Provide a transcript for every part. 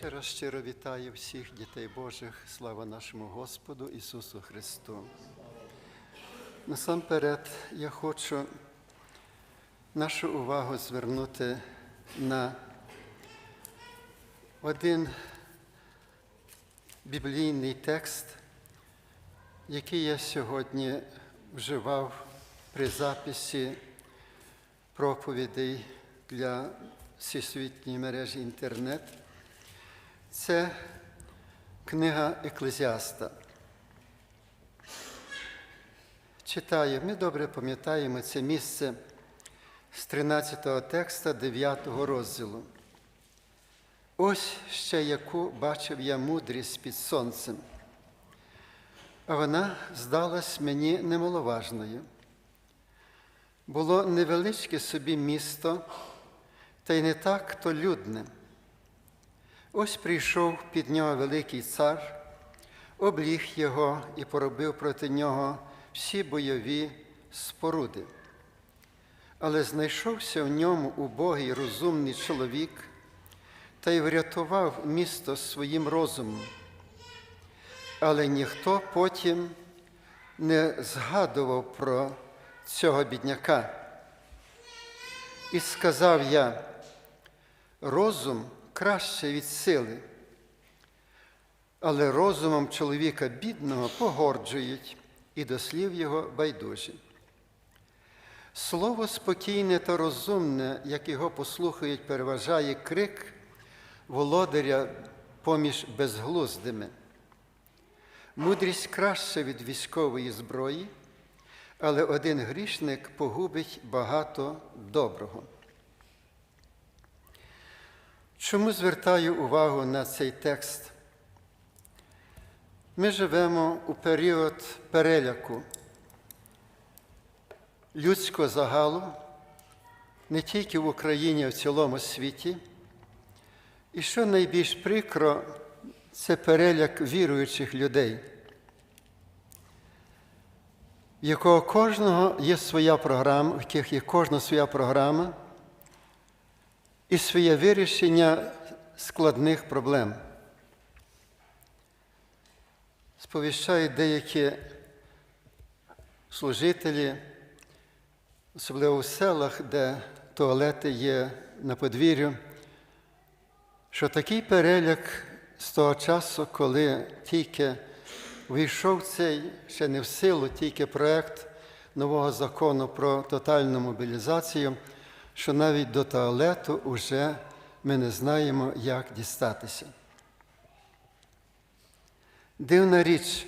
Ще раз щиро вітаю всіх дітей Божих. Слава нашому Господу Ісусу Христу. Насамперед я хочу нашу увагу звернути на один біблійний текст, який я сьогодні вживав при записі проповідей для всесвітньої мережі інтернет. Це книга Еклезіаста. Читаю, ми добре пам'ятаємо це місце з 13-го текста 9-го розділу. Ось ще яку бачив я мудрість під сонцем, а вона здалась мені немаловажною. Було невеличке собі місто, та й не так то людне. Ось прийшов під нього великий цар, обліг його і поробив проти нього всі бойові споруди. Але знайшовся в ньому убогий розумний чоловік та й врятував місто своїм розумом. Але ніхто потім не згадував про цього бідняка. І сказав я, розум краще від сили, але розумом чоловіка бідного погорджують і до слів його байдужі. Слово спокійне та розумне, як його послухають, переважає крик володаря поміж безглуздими. Мудрість краще від військової зброї, але один грішник погубить багато доброго. Чому звертаю увагу на цей текст? Ми живемо у період переляку людського загалу, не тільки в Україні, а в цілому світі. І що найбільш прикро, це переляк віруючих людей, в якого кожного є своя програма, в яких є кожна своя програма і своє вирішення складних проблем. Сповіщають деякі служителі, особливо в селах, де туалети є на подвір'ю, що такий переляк з того часу, коли тільки вийшов цей ще не в силу, тільки проект нового закону про тотальну мобілізацію, що навіть до туалету вже ми не знаємо, як дістатися. Дивна річ.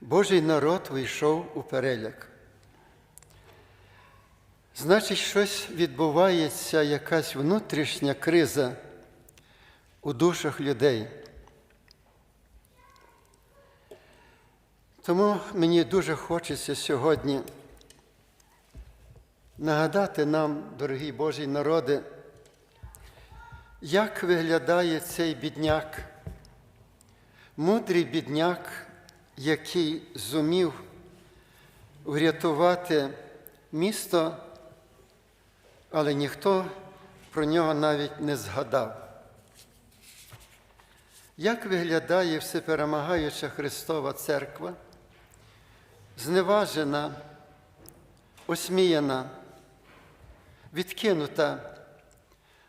Божий народ вийшов у переляк. Значить, щось відбувається, якась внутрішня криза у душах людей. Тому мені дуже хочеться сьогодні нагадати нам, дорогі Божі народи, як виглядає цей бідняк, мудрий бідняк, який зумів врятувати місто, але ніхто про нього навіть не згадав. Як виглядає всеперемагаюча Христова Церква, зневажена, осміяна, відкинута,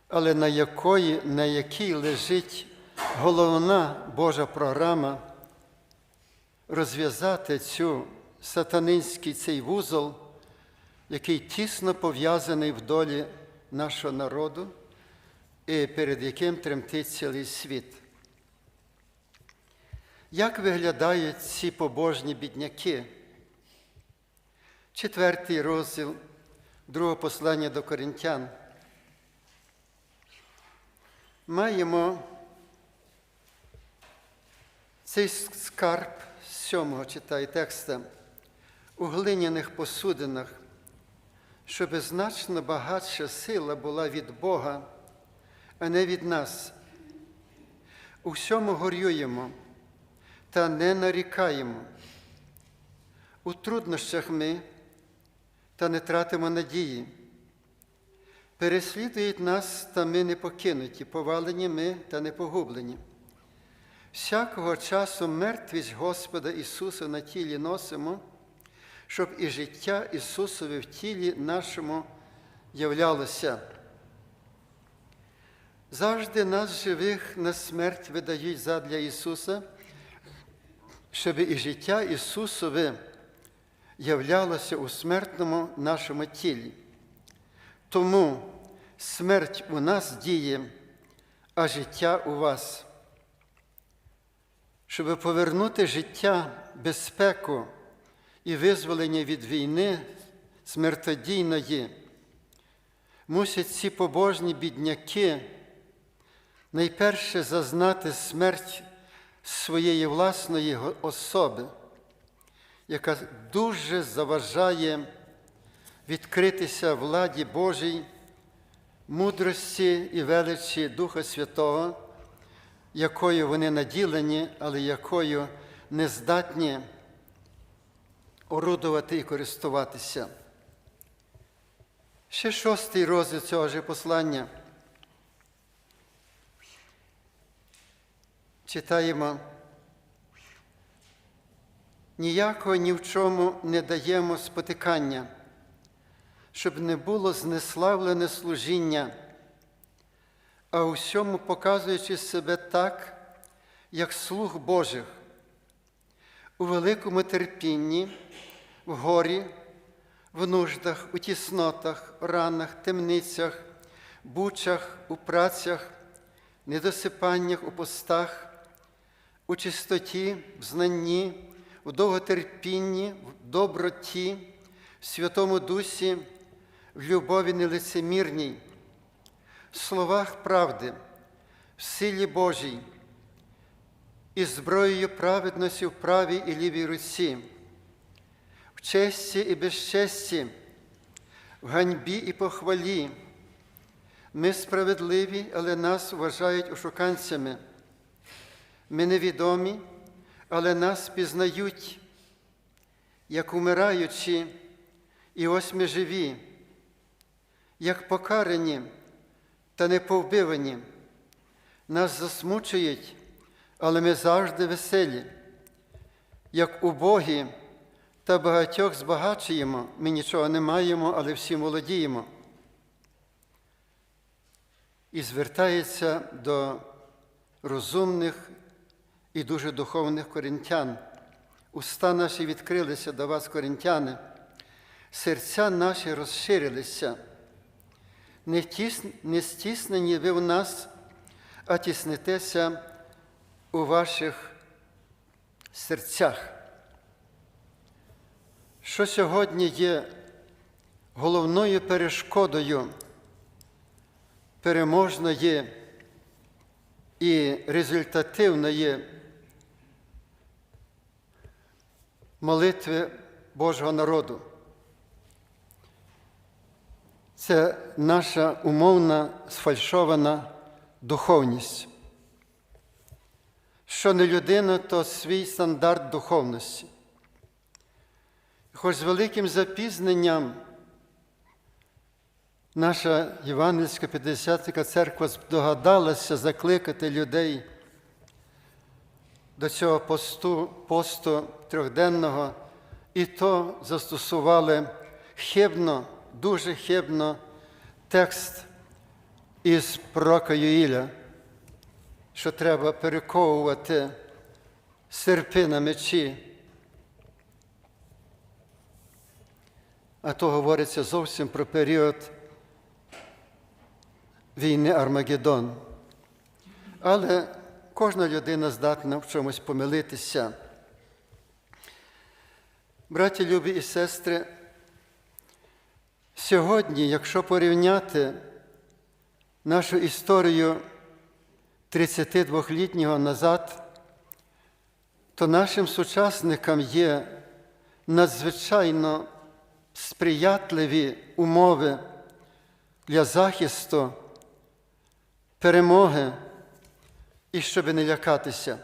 але на якої, на якій лежить головна Божа програма розв'язати цю сатанинський цей вузол, який тісно пов'язаний в долі нашого народу і перед яким тремтить цілий світ. Як виглядають ці побожні бідняки? Четвертий розділ другого послання до коринтян. Маємо цей скарб з сьомого читаю текста у глиняних посудинах, щоб значно багатша сила була від Бога, а не від нас. У всьому горюємо та не нарікаємо. У труднощах ми та не тратимо надії. Переслідують нас, та ми не покинуті, повалені ми та не погублені. Всякого часу мертвість Господа Ісуса на тілі носимо, щоб і життя Ісусове в тілі нашому являлося. Завжди нас живих на смерть видають задля Ісуса, щоб і життя Ісусове являлося у смертному нашому тілі. Тому смерть у нас діє, а життя у вас. Щоб повернути життя, безпеку і визволення від війни смертодійної, мусять ці побожні бідняки найперше зазнати смерть своєї власної особи, яка дуже заважає відкритися владі Божій, мудрості і величі Духа Святого, якою вони наділені, але якою не здатні орудувати і користуватися. Ще шостий розділ цього ж послання. Читаємо. Ніякого ні в чому не даємо спотикання, щоб не було знеславлене служіння, а у всьому показуючи себе так, як слуг Божих, у великому терпінні, в горі, в нуждах, у тіснотах, ранах, темницях, бучах, у працях, недосипаннях у постах, у чистоті, в знанні, в довготерпінні, в доброті, в Святому Дусі, в любові нелицемірній, в словах правди, в силі Божій, і зброєю праведності в правій і лівій руці, в честі і безчесті, в ганьбі і похвалі. Ми справедливі, але нас вважають ошуканцями. Ми невідомі, але нас пізнають, як умираючі, і ось ми живі, як покарані та не повбивані. Нас засмучують, але ми завжди веселі, як убогі та багатьох збагачуємо, ми нічого не маємо, але всі молодіємо. І звертається до розумних і дуже духовних коринтян. Уста наші відкрилися до вас, коринтяни, серця наші розширилися. Не, тіс... не стіснені ви в нас, а тіснитеся у ваших серцях. Що сьогодні є головною перешкодою переможної і результативної молитви Божого народу. Це наша умовна сфальшована духовність. Що не людина, то свій стандарт духовності. Хоч з великим запізненням наша Євангельська П'ятдесятника церква догадалася закликати людей до цього посту, посту трьохденного, і то застосували хибно, дуже хибно текст із пророка Юїля, що треба перековувати серпи на мечі. А то говориться зовсім про період війни Армагеддон. Але кожна людина здатна в чомусь помилитися. Браті любі і сестри, сьогодні, якщо порівняти нашу історію 32-літнього назад, то нашим сучасникам є надзвичайно сприятливі умови для захисту, перемоги і щоб не лякатися.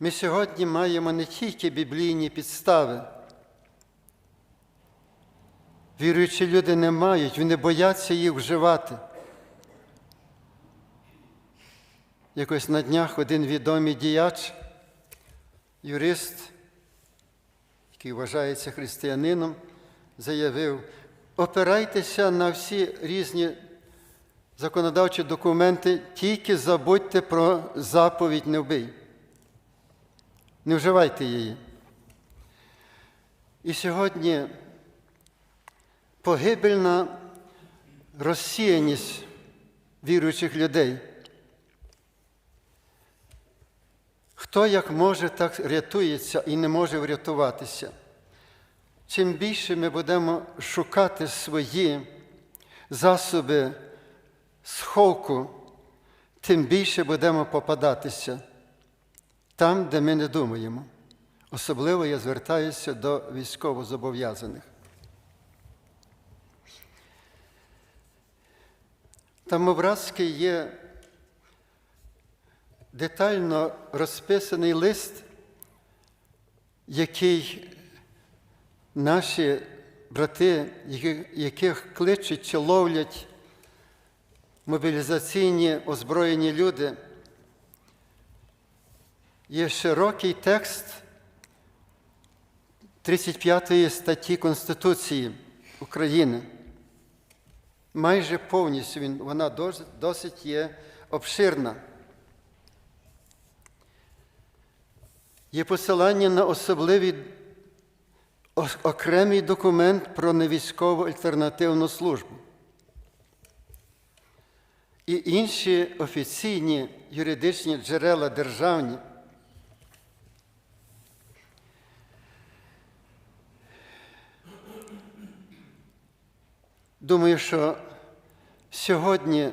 Ми сьогодні маємо не тільки біблійні підстави, віруючі люди не мають, вони бояться їх вживати. Якось на днях один відомий діяч, юрист, який вважається християнином, заявив, опирайтеся на всі різні законодавчі документи, тільки забудьте про заповідь не вбий. Не вживайте її. І сьогодні погибельна розсіяність віруючих людей. Хто як може, так рятується і не може врятуватися. Чим більше ми будемо шукати свої засоби сховку, тим більше будемо попадатися там, де ми не думаємо. Особливо я звертаюся до військовозобов'язаних. Там образки є детально розписаний лист, який наші брати, яких кличуть чи ловлять мобілізаційні озброєні люди, є широкий текст 35 статті Конституції України. Майже повністю він, вона досить, є обширна. Є посилання на особливий окремий документ про невійськову альтернативну службу. І інші офіційні юридичні джерела державні. Думаю, що сьогодні,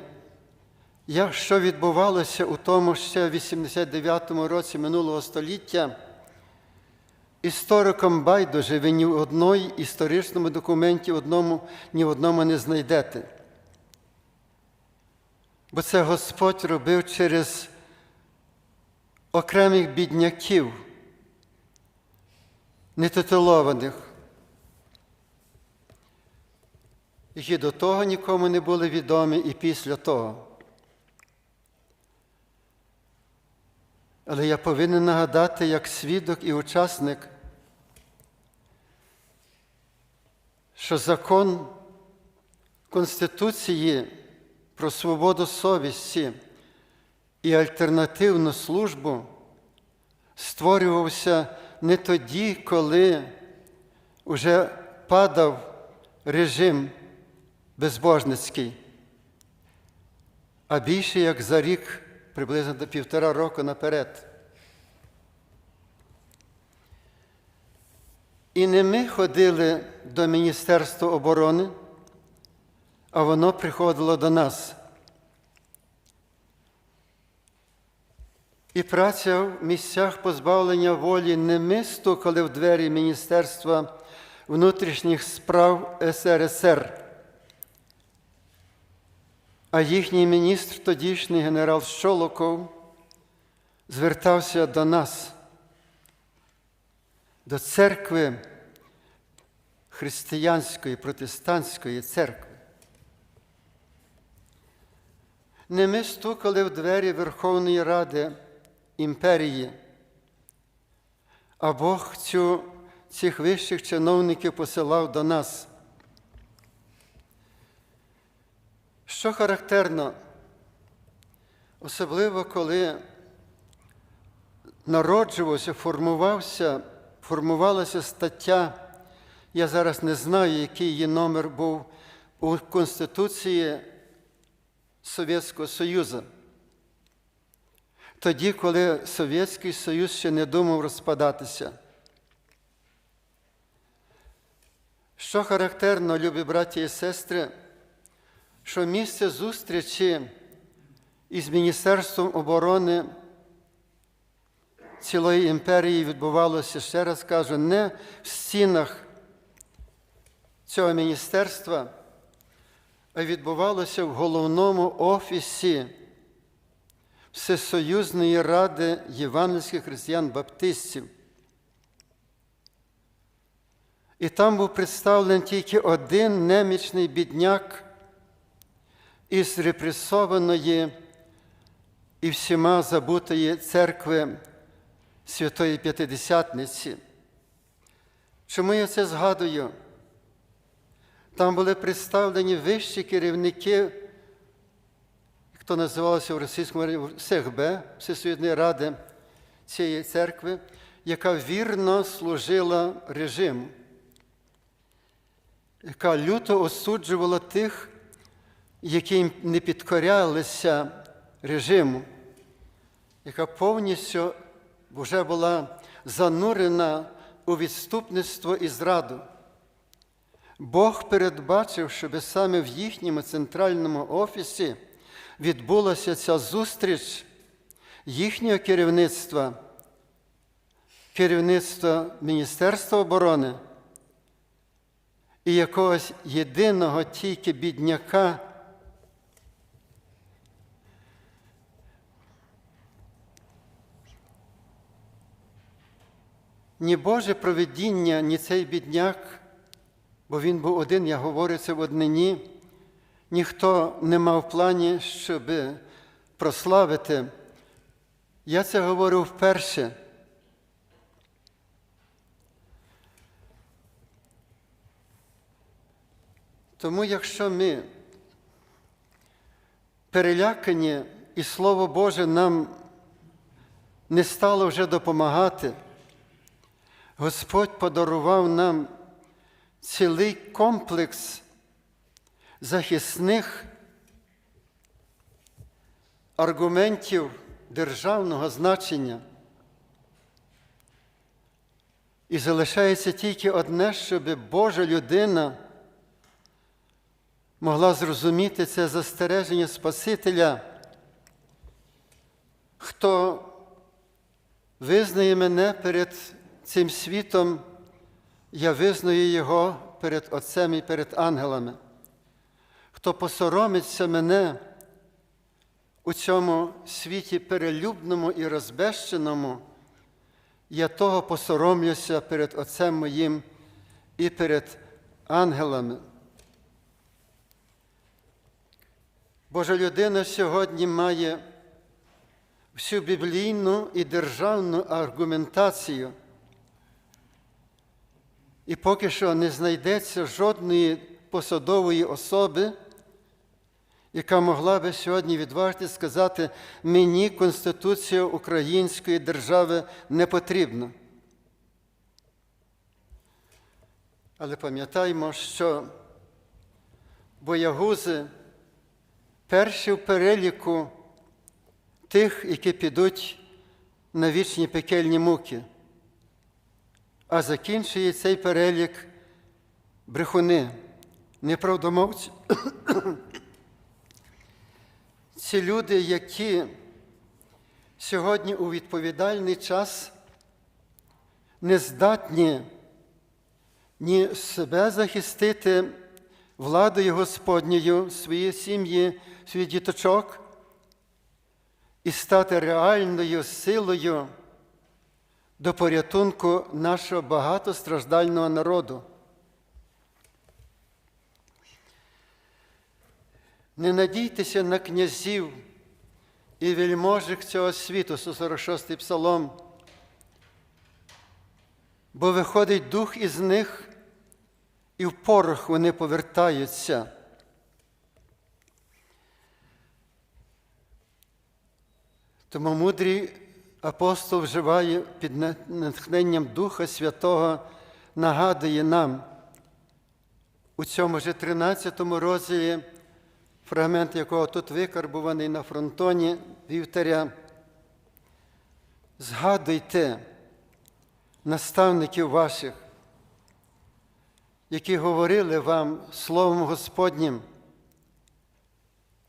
як що відбувалося у тому ще 89-му році минулого століття, історикам байдуже ви ні в одному історичному документі одному, ні в одному не знайдете. Бо це Господь робив через окремих бідняків, нетитулованих, які до того нікому не були відомі і після того. Але я повинен нагадати, як свідок і учасник, що закон Конституції про свободу совісті і альтернативну службу створювався не тоді, коли вже падав режим безбожницький, а більше як за рік, приблизно до півтора року наперед. І не ми ходили до Міністерства оборони, а воно приходило до нас. І праця в місцях позбавлення волі не ми стукали в двері Міністерства внутрішніх справ СРСР, а їхній міністр, тодішній генерал Щолоков, звертався до нас, до церкви християнської, протестантської церкви. Не ми стукали в двері Верховної Ради імперії, а Бог цю, цих вищих чиновників посилав до нас. Що характерно, особливо коли народжувався, формувався, формувалася стаття, я зараз не знаю, який її номер був у Конституції Совєтського Союзу. Тоді, коли Совєтський Союз ще не думав розпадатися. Що характерно, любі браті і сестри, що місце зустрічі із Міністерством оборони цілої імперії відбувалося, ще раз кажу, не в стінах цього міністерства, відбувалося в головному офісі Всесоюзної ради євангельських християн-баптистів. І там був представлений тільки один немічний бідняк із репресованої і всіма забутої церкви Святої П'ятидесятниці. Чому я це згадую? Там були представлені вищі керівники, хто називався в російському СЕГБ, Всесвітньої ради цієї церкви, яка вірно служила режиму, яка люто осуджувала тих, які не підкорялися режиму, яка повністю вже була занурена у відступництво і зраду. Бог передбачив, щоб саме в їхньому центральному офісі відбулася ця зустріч їхнього керівництва, керівництва Міністерства оборони і якогось єдиного тільки бідняка. Ні Боже провидіння, ні цей бідняк, бо він був один, я говорю це в однині, ніхто не мав плані, щоб прославити. Я це говорю вперше. Тому якщо ми перелякані, і Слово Боже нам не стало вже допомагати, Господь подарував нам цілий комплекс захисних аргументів державного значення. І залишається тільки одне, щоб Божа людина могла зрозуміти це застереження Спасителя, хто визнає мене перед цим світом, я визнаю Його перед Отцем і перед ангелами. Хто посоромиться мене у цьому світі перелюбному і розбещеному, я того посоромлюся перед Отцем моїм і перед ангелами. Божа людина сьогодні має всю біблійну і державну аргументацію. І поки що не знайдеться жодної посадової особи, яка могла би сьогодні відважити сказати, мені Конституція Української держави не потрібна. Але пам'ятаємо, що боягузи перші в переліку тих, які підуть на вічні пекельні муки, закінчує цей перелік брехуни, неправдомовці. Ці люди, які сьогодні у відповідальний час не здатні ні себе захистити владою Господньою, свої сім'ї, свій діточок і стати реальною силою до порятунку нашого багатостраждального народу. Не надійтеся на князів і вельможих цього світу, 146-й псалом, бо виходить дух із них, і в порох вони повертаються. Тому мудрий апостол вживає під натхненням Духа Святого, нагадує нам у цьому же 13 розділі, фрагмент якого тут викарбуваний на фронтоні вівтаря. Згадуйте наставників ваших, які говорили вам Словом Господнім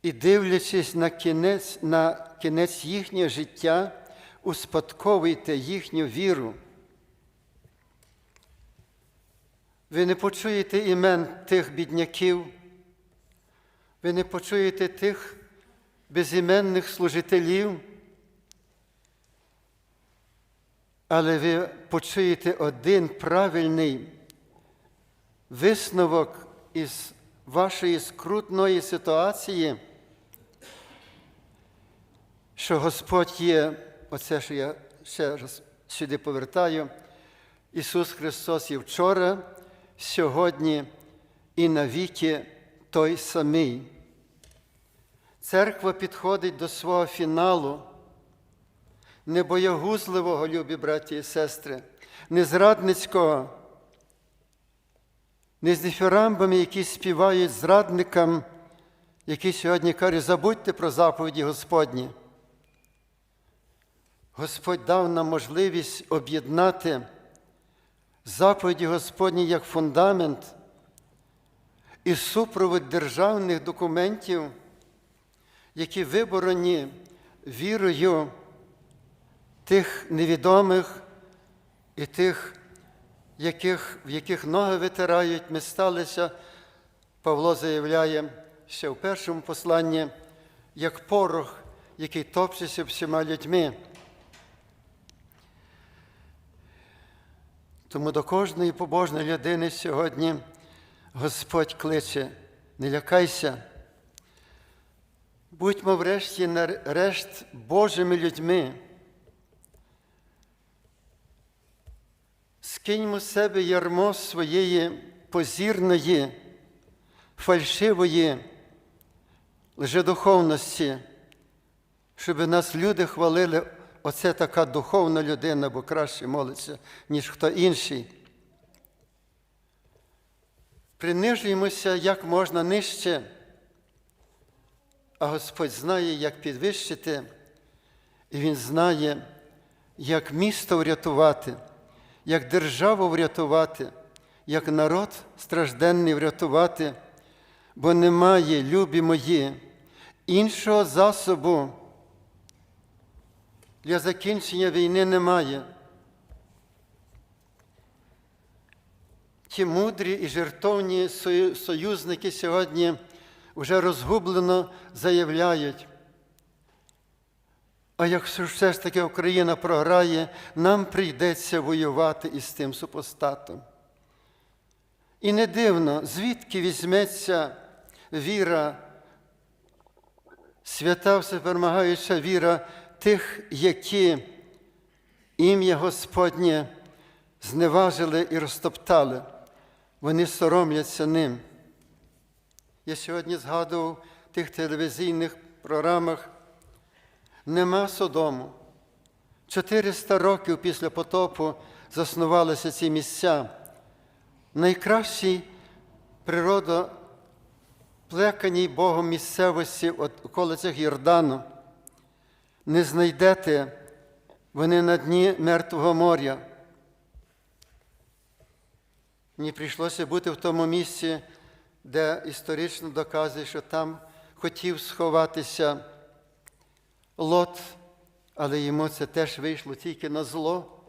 і дивлячись на кінець, на кінець їхнього життя, успадковуйте їхню віру. Ви не почуєте імен тих бідняків, ви не почуєте тих безіменних служителів, але ви почуєте один правильний висновок із вашої скрутної ситуації, що Господь є, оце, що я ще раз сюди повертаю, Ісус Христос є вчора, сьогодні і навіки той самий. Церква підходить до свого фіналу, не боягузливого, любі браті і сестри, не зрадницького, не з дифірамбами, які співають зрадникам, які сьогодні кажуть, забудьте про заповіді Господні. Господь дав нам можливість об'єднати заповіді Господні як фундамент і супровід державних документів, які виборені вірою тих невідомих і тих, яких, в яких ноги витирають, ми сталися, Павло заявляє ще в першому посланні, як порох, який топчеться всіма людьми. Тому до кожної побожної людини сьогодні Господь кличе, не лякайся. Будьмо врешті нарешт Божими людьми. Скиньмо з себе ярмо своєї позірної, фальшивої лжедуховності, щоб нас люди хвалили, оце така духовна людина, бо краще молиться, ніж хто інший. Принижуємося як можна нижче, а Господь знає, як підвищити, і Він знає, як місто врятувати, як державу врятувати, як народ стражденний врятувати, бо немає, любі мої, іншого засобу для закінчення війни немає. Ті мудрі і жертовні союзники сьогодні вже розгублено заявляють. А якщо все ж таки Україна програє, нам прийдеться воювати із тим супостатом. І не дивно, звідки візьметься віра, свята всеперемагаюча віра тих, які ім'я Господнє зневажили і розтоптали, вони соромляться ним. Я сьогодні згадував в тих телевізійних програмах, нема Содому. 400 років після потопу заснувалися ці місця. Найкращій природоплеканій Богом місцевості в околицях Йордану. Не знайдете вони на дні Мертвого моря. Мені прийшлося бути в тому місці, де історично доказує, що там хотів сховатися лот, але йому це теж вийшло тільки на зло,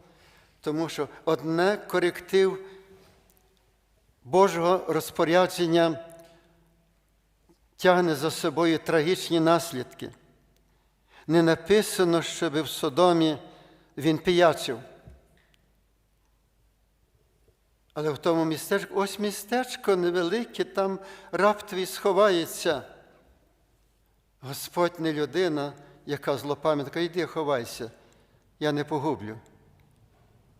тому що одне коректив Божого розпорядження тягне за собою трагічні наслідки. Не написано, щоб в Содомі він пиячив. Але в тому містечку, ось містечко невелике, там раптові сховається. Господь не людина, яка злопам'ятка, йди ховайся, я не погублю.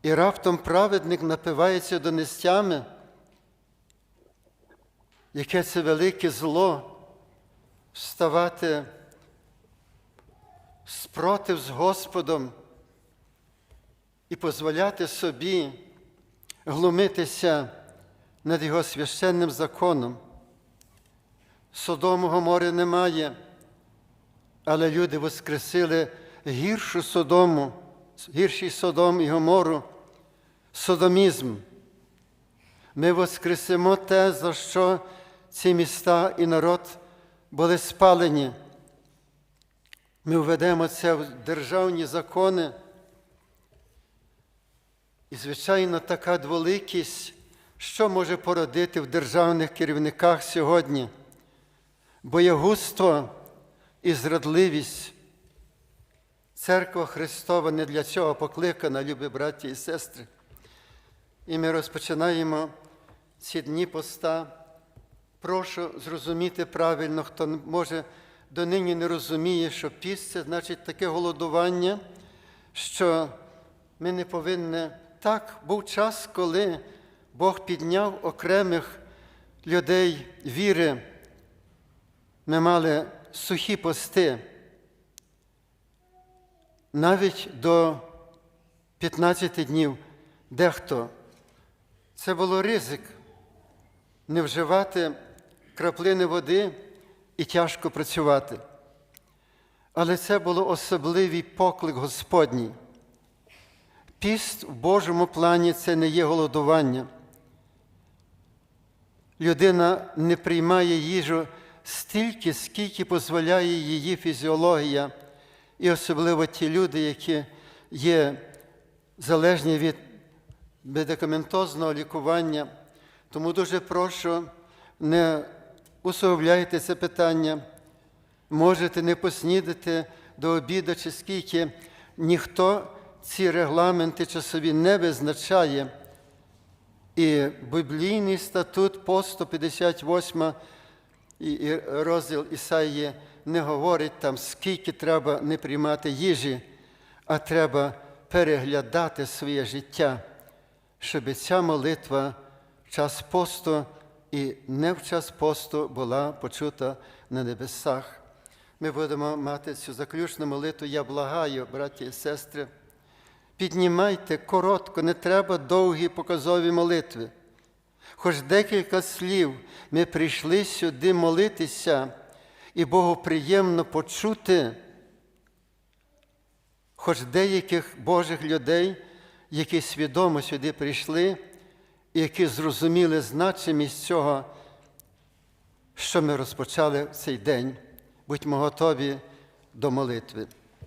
І раптом праведник напивається донестями, яке це велике зло вставати спротив з Господом і дозволяти собі глумитися над Його священним законом. Содому моря немає, але люди воскресили гіршу Содому, гірший Содом і Гомору, содомізм. Ми воскресимо те, за що ці міста і народ були спалені. Ми введемо це в державні закони. І, звичайно, така дволикість, що може породити в державних керівниках сьогодні? Боягузтво і зрадливість. Церква Христова не для цього покликана, любі браті і сестри. І ми розпочинаємо ці дні поста. Прошу зрозуміти правильно, хто може донині не розуміє, що піст це значить таке голодування, що ми не повинні. Так, був час, коли Бог підняв окремих людей віри. Ми мали сухі пости. Навіть до 15 днів дехто. Це було ризик не вживати краплини води і тяжко працювати. Але це було особливий поклик Господній. Піст в Божому плані це не є голодування. Людина не приймає їжу стільки, скільки дозволяє її фізіологія, і особливо ті люди, які є залежні від медикаментозного лікування. Тому дуже прошу, не усугубляйте це питання. Можете не поснідати до обіду чи скільки. Ніхто ці регламенти часові не визначає. І біблійний статут по 158 і- і розділ Ісаї не говорить там, скільки треба не приймати їжі, а треба переглядати своє життя, щоб ця молитва час посту і не в час посту була почута на небесах. Ми будемо мати цю заключну молитву. Я благаю, браті і сестри. Піднімайте коротко, не треба довгі показові молитви. Хоч декілька слів ми прийшли сюди молитися, і Богу приємно почути, хоч деяких Божих людей, які свідомо сюди прийшли, які зрозуміли значимість цього, що ми розпочали в цей день. Будьмо готові до молитви.